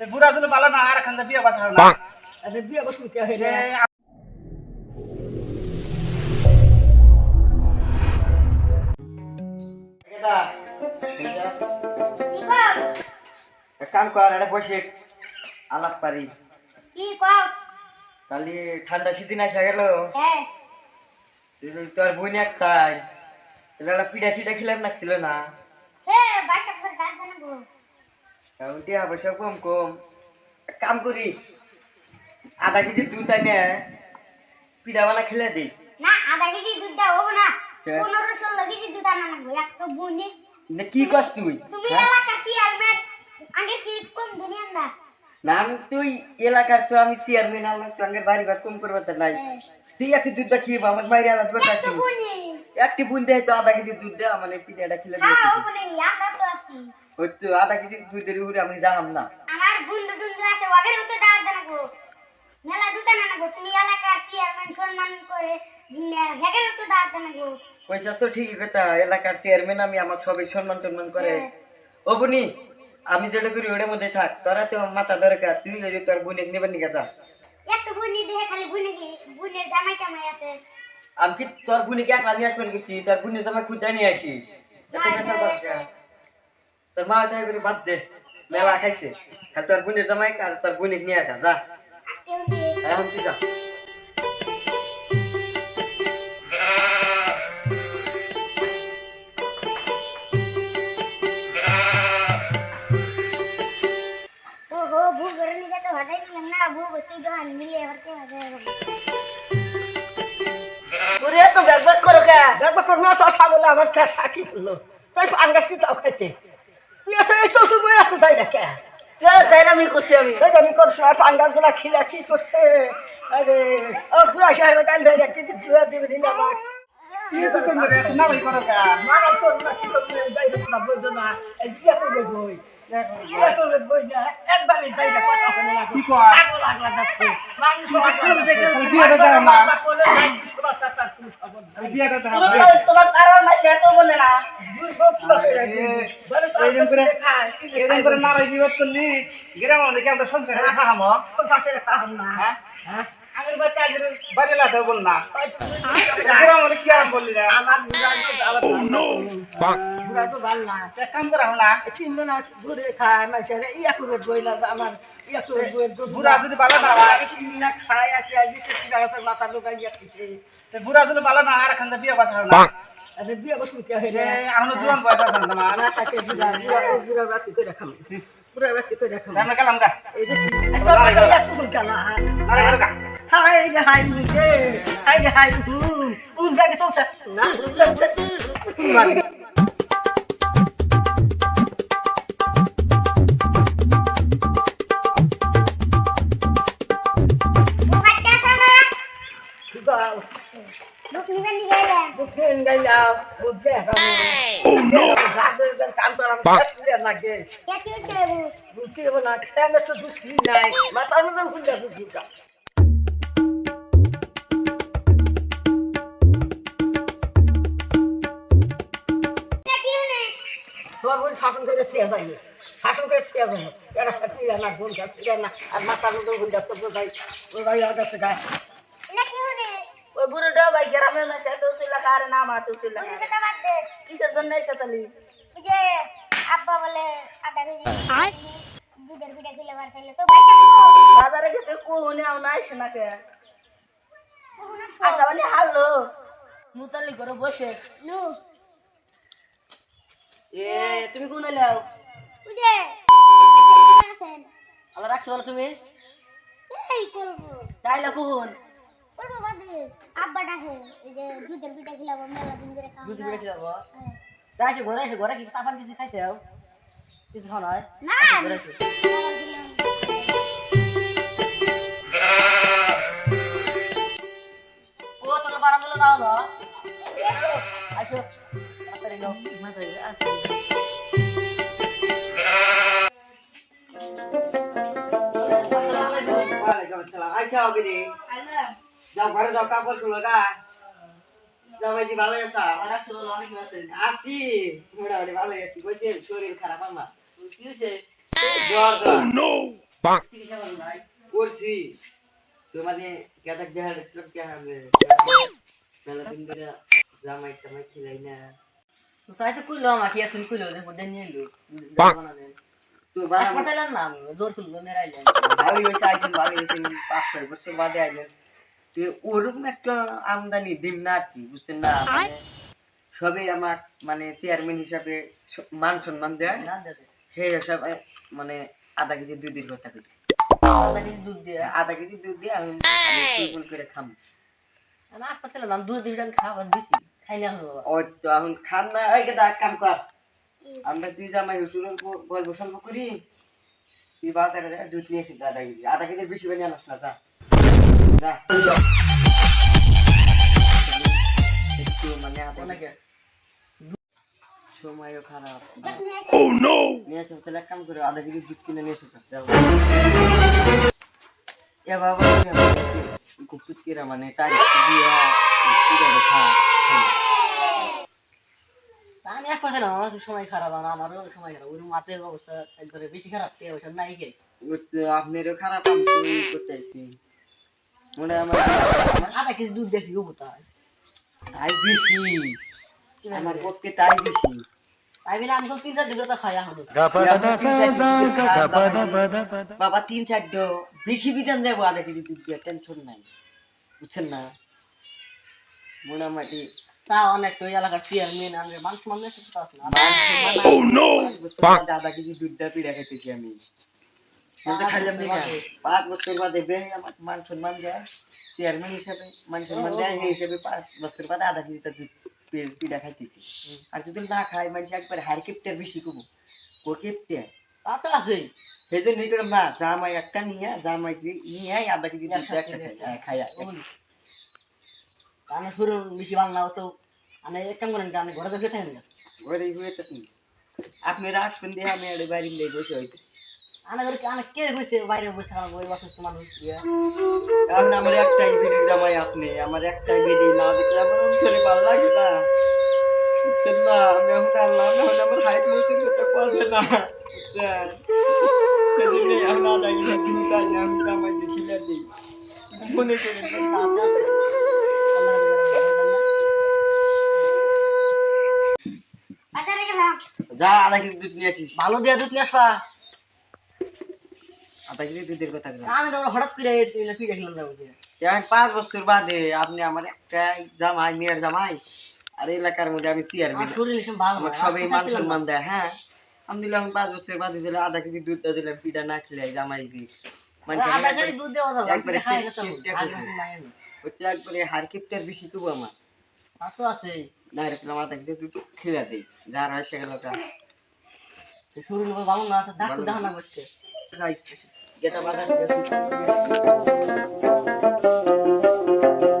তে বুড়া ভালো না আর এখান বিয়ে বাসা না। বিয়ে বসবি কে হইলে এটা এক কাম কর এটা বসে। আলাপ পারি। কি কও? কালি ঠান্ডা সিদিন আসা গেল। হ্যাঁ। তোর বোন একটাই একটা পিঠা সিটা খেলাম না দেন গো টিয়া পয়সা কম কম। কাম করি আধা কেজি দুধ আনে পিঠা বানা খেলে দিই। না আধা কেজি দুধ দাও না। পনেরো ষোলো কেজি দুধ আনা লাগবো এক তো বুনি। না কি কস তুই? তুমি হ্যাঁ? এলাকা চেয়ারম্যান আগে কি কম দুনিয়া না না আমি তুই এলাকার তো আমি চেয়ারম্যান আলাম তো আগে বাড়ি ঘর কম করবার তো নাই। হ্যাঁ। ঠিক আছে দুধটা খেয়ে আমার বাইরে আলাদা করতে এক তো একটি বুন দেয় তো আধা কেজি দুধ দেয় মানে পিঠাটা খেলে হ্যাঁ ওই তো আধা কেজি দুধের উপরে আমি যাহাম না। আমার বন্ধু বন্ধু আছে ওদের দাওয়াত গো। মেলা দুধ তুমি এলাকার চেয়ারম্যান সম্মান করে হেগের দাওয়াত পয়সা তো ঠিকই কথা এলাকার চেয়ারম্যান আমি আমার সবাই সম্মান টম্মান করে। হ্যাঁ। ও বুনি আমি যেটা করি ওটার মধ্যে থাক তোরা তো মাথা দরকার তুই ওই যে তোর বোনের নেবার নিকে যা। একটা বুনি দেখে খালি বুনি বুনের জামাই টামাই আছে। আমি কি তোর বোনকে একলা নিয়ে আসবেন গেছি? তোর বোনের জামাই খুঁজে নিয়ে আসিস। এত বেসার বাচ্চা। তোর মা চাই করে বাদ দে মেলা খাইছে। খালি তোর বোনের জামাই আর তোর বোনের নিয়ে আসা যা। এখন তুই যা। ওহো ভূ করে তো ব্যাগ করো কে? ব্যাগ করো না তো ছাগল আমার কে সাকি করল তাই আঙ্গাসটি তাও খাইছে। তুই এসে এই শ্বশুর বই আসতে তাই না কে আমি করছি আমি। আমি করছি আর পাঙ্গালগুলা খিলা কি করছে? আরে ও পুরা সাহেব গান ধরে রাখতে পুরা দিবে দিন আমার। একবারে কথা মানুষ তোমার তোমার কারণ না সে তো বলে না। নারাই বিবাদ করলি গ্রাম আমাদের আমরা সংসারে খাহামো হ্যাঁ? আগের বাচ্চা আগের বাড়ি লাতে বল না। গ্রাম কি আর বললি না না না না আমার ইয়া করে বইয়ের বুড়া যদি ভালো না আর এখান বিয়ে বাসা না। বিয়ে বসবি কে হইলে? আমরা জোয়ান বয়স আছে না। থাকে বুড়া বুড়া রাতি করে খাম। বুড়া রাতি করে খাম। আমরা গেলাম গা। এই যে একবার মাথা এত কোন চালা নারাই গেল গা। হাই হাই হাই রে হাই হুম উন জায়গা তো না ভূ তোমার বোন শাসন করে খেয়ে যায়নি শাসন করে খেয়ে যাব এরা খাটিয়ে না বোন খাটিয়ে না। আর মাথার মধ্যে খুঁজে তো বোঝাই বোঝাই আর কাছে গায়ে। ওই বুড়োটা ভাই গ্রামে না সে তো ছিল কারে না আমার তো ছিল বুঝি কথা বাদ দে। কিসের জন্য এসে তালি? যে আব্বা বলে আদা কেজি দুধের পিঠা ছিল বার খাইলে। তো ভাই বাজারে গেছে কোনে আও না এসে না কে আশা মানে হারলো মুতালি করে বসে। নু। এ তুমি কোন এলাও বুঝে আছেন আল্লাহ রাখছো বলো তুমি? এই করব। তাইলে কোন? করব বাদ। আব্বা ডাকে এই যে দুধের পিঠা খিলাবো মেলা দিন ধরে খাব দুধ বেড়ে যাব তাই এসে ঘরে এসে ঘরে কি সাফান কিছু খাইছে কিছু নয় না। ঘরে এসে। ও তোর বারা বলে না। আসো যাও ঘরে যাও কাপড় খুলো গা যাও ভাইজি ভালো আছা আসি মোটামুটি ভালো বলছি শরীর খারাপ আমার কি হয়েছে জ্বর জ্বর চিকিৎসা ভাই করছি তো মানে কেদাক দেখা যাচ্ছিলাম কে হবে মেলা দিন ধরে জামাই টামাই খিলাই না তাই তো কইলো আমাকে আসুন কইলো যে বুঝে নিয়ে এলো তো এক বানাবো না জোর করল মেরাইলেন ভালোই হয়েছে আইছেন ভালোই হয়েছে পাঁচ ছয় বছর বাদে আইলেন তো ওরকম একটা আমদানি দিন না আর কি বুঝছেন না মানে সবই আমার মানে চেয়ারম্যান হিসাবে মান সম্মান দেয় না সেই হিসাবে মানে আধা কেজি দুধের কথা কইছি দুধ দিয়ে আধা কেজি দুধ দিয়ে আমি করে খাম আমি আট পাঠাইলাম আমি দুধ দিয়ে খাবার দিছি খাই না হলো। ওই তো এখন খান না ওই এক কাম কর। আমরা দুই জামাই হুসুরের গল্প সল্প করি। তুই বাজারে দুধ নিয়ে এসে আধা কেজি আধা কেজি বেশি বানিয়ে আনাস না যা। যা। একটু মানে আধা অনেকে সময়ও খারাপ। Oh নিয়ে এসো তাহলে এক কাম করে আধা কেজি দুধ কিনে নিয়ে এসো যাও এ বাবা খুব টুটকিরা মানে তারিখ দিয়া খা আমি এক আমার সময় খারাপ আর আমারও সময় খারাপ। ওই মাতের অবস্থা একবারে বেশি খারাপ কে ওইসব নাই কে? আপনারও খারাপ আমি তো করতে আইছি মনে আমার আধা কেজি দুধ দেখি তাই তাই বেশি। আমার পক্ষে তাই বেশি। তিন চার বাবা তিন চারটো বেশি বিধান দেবো আধা কেজি দুধ দিয়ে টেনশন নাই। বুঝছেন না? মোটামুটি তা অনেক ওই এলাকার চেয়ারম্যান আমি মানুষ মানুষ তো আছে না। পাঁচ বছর বাদে আধা কেজি দুধ পিড়া খাইতেছি আমি। পাঁচ বছর বাদে। বে আমার মান সম্মান দেয়। চেয়ারম্যান হিসাবে মান সম্মান দেয় সেই হিসাবে পাঁচ বছর বাদে আধা কেজি দুধ খাইতেছি। আর যদি না খাই মানুষ একবার হার কেপটার বেশি কমো। ও কেপটে? তা তো আছে সেই জন্য না জামাই একটা নিয়ে জামাই যে নিয়ে আধা কেজি খাই কারণ শুরু বেশি ভালো না তো আমি এক কাম করেন আমি ঘরে দেখে থাকেন ওরে হয়ে তো আপনারা আসবেন দিয়ে আমি আর বাড়ি নিয়ে বসে হইতে আনা করে আনা কে বসে বাইরে বসে থাকা ওই অসুস্থ মানুষ? এখন আমার একটাই ভিডিও জামাই আপনি আমার একটাই ভিডিও না দেখলে আমার অন্তরে ভালো লাগে না। বুঝছেন না? আমি এখন আল্লাহ না হলে আমার হাইট করতে পারবে না। বুঝছেন? সেজন্যই আমি কিলো দুধ আনি আমি জামাই দেখিলে দিই। মনে করেন না। বাজারে গেলাম যা আধা কেজি দুধ নিয়ে আসিস। ভালো দিয়ে দুধ নিয়ে আসবা। আধা কেজি দুধের কথা আমি তো হঠাৎ করে ফিরে খেলাম যাব এখন পাঁচ বছর বাদে আপনি আমার একটাই জামাই মেয়ের জামাই আর এলাকার মধ্যে আমি চেয়ারম্যান সবাই মান সম্মান দেয় হ্যাঁ। আমি দিলাম পাঁচ বছর বাদে দিলে আধা কেজি দুধ দিলাম পিঠা না খেলে জামাই দিই মানে একবারে হার কিপটার বেশি তবু আমার। তা তো আছে ডাইরেক্ট আমার দেখতে তুই খেলা দেই যার হয় সেগুলোটা শুরু নেব ভালো না না। বসতে যাই বাগান